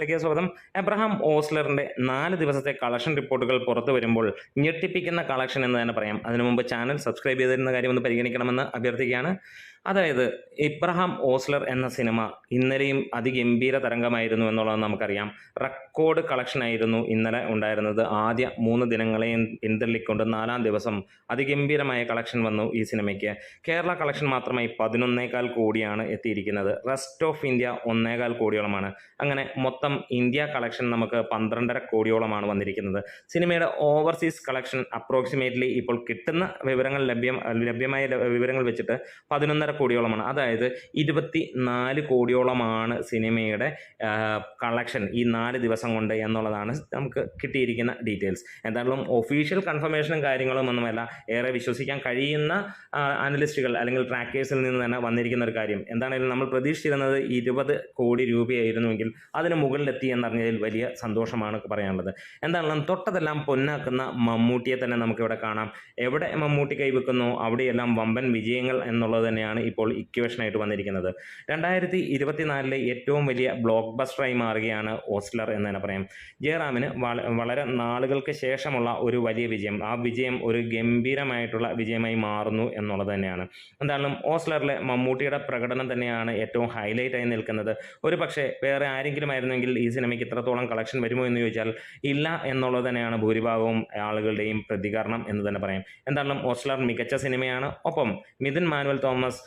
ലേക്ക് സ്വാഗതം. എബ്രഹാം ഓസ്ലറിന്റെ നാല് ദിവസത്തെ കളക്ഷൻ റിപ്പോർട്ടുകൾ പുറത്തു വരുമ്പോൾ ഞെട്ടിപ്പിക്കുന്ന കളക്ഷൻ എന്ന് തന്നെ പറയാം. അതിനു മുമ്പ് ചാനൽ സബ്സ്ക്രൈബ് ചെയ്തിരുന്ന കാര്യം ഒന്ന് പരിഗണിക്കണമെന്ന് അഭ്യർത്ഥിക്കുകയാണ്. അതായത് ഇബ്രഹാം ഓസ്ലർ എന്ന സിനിമ ഇന്നലെയും അതിഗംഭീര തരംഗമായിരുന്നു എന്നുള്ളത് നമുക്കറിയാം. റെക്കോർഡ് കളക്ഷൻ ആയിരുന്നു ഇന്നലെ ഉണ്ടായിരുന്നത്. ആദ്യ മൂന്ന് ദിനങ്ങളെയും പിന്തള്ളിക്കൊണ്ട് നാലാം ദിവസം അതിഗംഭീരമായ കളക്ഷൻ വന്നു ഈ സിനിമയ്ക്ക്. കേരള കളക്ഷൻ മാത്രമായി പതിനൊന്നേകാൽ കോടിയാണ് എത്തിയിരിക്കുന്നത്. റെസ്റ്റ് ഓഫ് ഇന്ത്യ ഒന്നേകാൽ കോടിയോളമാണ്. അങ്ങനെ മൊത്തം ഇന്ത്യ കളക്ഷൻ നമുക്ക് പന്ത്രണ്ടര കോടിയോളമാണ് വന്നിരിക്കുന്നത്. സിനിമയുടെ ഓവർസീസ് കളക്ഷൻ അപ്രോക്സിമേറ്റ്ലി ഇപ്പോൾ കിട്ടുന്ന വിവരങ്ങൾ ലഭ്യം ലഭ്യമായ വിവരങ്ങൾ വെച്ചിട്ട് പതിനൊന്നര കോടിയോളമാണ്. അതായത് ഇരുപത്തി നാല് കോടിയോളമാണ് സിനിമയുടെ കളക്ഷൻ ഈ നാല് ദിവസം കൊണ്ട് എന്നുള്ളതാണ് നമുക്ക് കിട്ടിയിരിക്കുന്ന ഡീറ്റെയിൽസ് എന്തായാലും ഒഫീഷ്യൽ കൺഫർമേഷനും കാര്യങ്ങളും ഒന്നുമല്ല. ഏറെ വിശ്വസിക്കാൻ കഴിയുന്ന അനലിസ്റ്റുകൾ അല്ലെങ്കിൽ ട്രാക്കേഴ്സിൽ നിന്ന് തന്നെ വന്നിരിക്കുന്ന ഒരു കാര്യം. എന്താണെങ്കിലും നമ്മൾ പ്രതീക്ഷിച്ചിരുന്നത് ഇരുപത് കോടി രൂപയായിരുന്നുവെങ്കിൽ അതിന് മുകളിലെത്തി എന്നറിഞ്ഞതിൽ വലിയ സന്തോഷമാണ് പറയാനുള്ളത്. എന്താണെങ്കിലും തൊട്ടതെല്ലാം പൊന്നാക്കുന്ന മമ്മൂട്ടിയെ തന്നെ നമുക്കിവിടെ കാണാം. എവിടെ മമ്മൂട്ടി കൈവെക്കുന്നു അവിടെയെല്ലാം വമ്പൻ വിജയങ്ങൾ എന്നുള്ളത് തന്നെയാണ് ഇപ്പോൾ ഇക്വേഷനായിട്ട് വന്നിരിക്കുന്നത്. രണ്ടായിരത്തി ഇരുപത്തിനാലിലെ ഏറ്റവും വലിയ ബ്ലോക്ക് ബസ്റ്ററായി മാറുകയാണ് ഓസ്ലർ എന്ന് തന്നെ പറയാം. ജയറാമിന് വളരെ നാളുകൾക്ക് ശേഷമുള്ള ഒരു വലിയ വിജയം. ആ വിജയം ഒരു ഗംഭീരമായിട്ടുള്ള വിജയമായി മാറുന്നു എന്നുള്ളത് തന്നെയാണ്. എന്തായാലും ഓസ്ലറിലെ മമ്മൂട്ടിയുടെ പ്രകടനം തന്നെയാണ് ഏറ്റവും ഹൈലൈറ്റ് ആയി നിൽക്കുന്നത്. ഒരു പക്ഷേ വേറെ ആരെങ്കിലും ആയിരുന്നെങ്കിൽ ഈ സിനിമയ്ക്ക് ഇത്രത്തോളം കളക്ഷൻ വരുമോ എന്ന് ചോദിച്ചാൽ ഇല്ല എന്നുള്ളത് തന്നെയാണ് ഭൂരിഭാഗവും ആളുകളുടെയും പ്രതികരണം എന്ന് തന്നെ പറയാം. എന്തായാലും ഓസ്ലർ മികച്ച സിനിമയാണ്. ഒപ്പം മിഥുൻ മാനുവൽ തോമസ്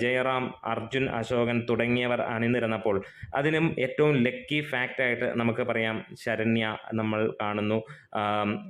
ജയറാം അർജുൻ അശോകൻ തുടങ്ങിയവർ അണിനിരന്നപ്പോൾ അതിനും ഏറ്റവും ലക്കി ഫാക്റ്റായിട്ട് നമുക്ക് പറയാം ശരണ്യ നമ്മൾ കാണുന്നു.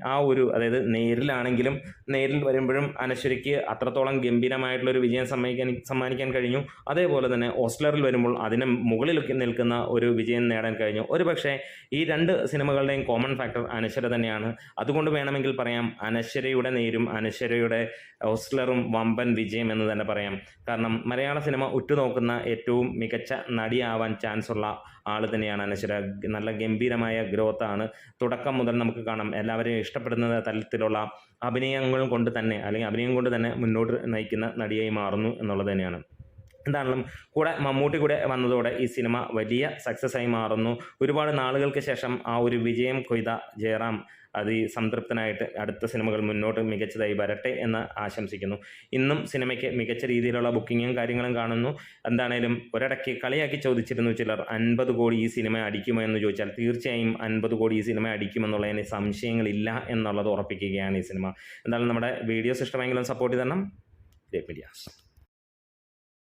ആ ഒരു അതായത് നേരിലാണെങ്കിലും നേരിൽ വരുമ്പോഴും അനശ്വരിക്ക് അത്രത്തോളം ഗംഭീരമായിട്ടുള്ളൊരു വിജയം സമ്മാനിക്കാൻ സമ്മാനിക്കാൻ കഴിഞ്ഞു. അതേപോലെ തന്നെ ഓസ്ലറിൽ വരുമ്പോൾ അതിന് മുകളിൽ നിൽക്കുന്ന ഒരു വിജയം നേടാൻ കഴിഞ്ഞു. ഒരു പക്ഷേ ഈ രണ്ട് സിനിമകളുടെയും കോമൺ ഫാക്ടർ അനശ്വര തന്നെയാണ്. അതുകൊണ്ട് വേണമെങ്കിൽ പറയാം അനശ്വരയുടെ നേരും അനശ്വരയുടെ ഓസ്ലറും വമ്പൻ വിജയം എന്ന് തന്നെ പറയാം. കാരണം മലയാള സിനിമ ഉറ്റുനോക്കുന്ന ഏറ്റവും മികച്ച നടിയാവാൻ ചാൻസ് ഉള്ള ആൾ തന്നെയാണ് അനശ്വര. നല്ല ഗംഭീരമായ ഗ്രോത്ത് ആണ് തുടക്കം മുതൽ നമുക്ക് കാണാം. എല്ലാവരെയും ഇഷ്ടപ്പെടുന്ന തരത്തിലുള്ള അഭിനയങ്ങൾ കൊണ്ട് തന്നെ അല്ലെങ്കിൽ അഭിനയം കൊണ്ട് തന്നെ മുന്നോട്ട് നയിക്കുന്ന നടിയായി മാറുന്നു എന്നുള്ളത് തന്നെയാണ്. എന്താണെങ്കിലും കൂടെ മമ്മൂട്ടി കൂടെ വന്നതോടെ ഈ സിനിമ വലിയ സക്സസ് ആയി മാറുന്നു. ഒരുപാട് നാളുകൾക്ക് ശേഷം ആ ഒരു വിജയം കൊയ്ത ജയറാം അതി സംതൃപ്തനായിട്ട് അടുത്ത സിനിമകൾ മുന്നോട്ട് മികച്ചതായി വരട്ടെ എന്ന് ആശംസിക്കുന്നു. ഇന്നും സിനിമയ്ക്ക് മികച്ച രീതിയിലുള്ള ബുക്കിങ്ങും കാര്യങ്ങളും കാണുന്നു. എന്താണേലും ഒരിടയ്ക്ക് കളിയാക്കി ചോദിച്ചിരുന്നു ചിലർ അൻപത് കോടി ഈ സിനിമ അടിക്കുമോ? എന്ന് ചോദിച്ചാൽ തീർച്ചയായും അൻപത് കോടി ഈ സിനിമ അടിക്കുമെന്നുള്ളതിന് സംശയങ്ങളില്ല എന്നുള്ളത് ഉറപ്പിക്കുകയാണ് ഈ സിനിമ. എന്തായാലും നമ്മുടെ വീഡിയോസ് ഇഷ്ടമെങ്കിലും സപ്പോർട്ട് ചെയ്തണം മീഡിയാസ്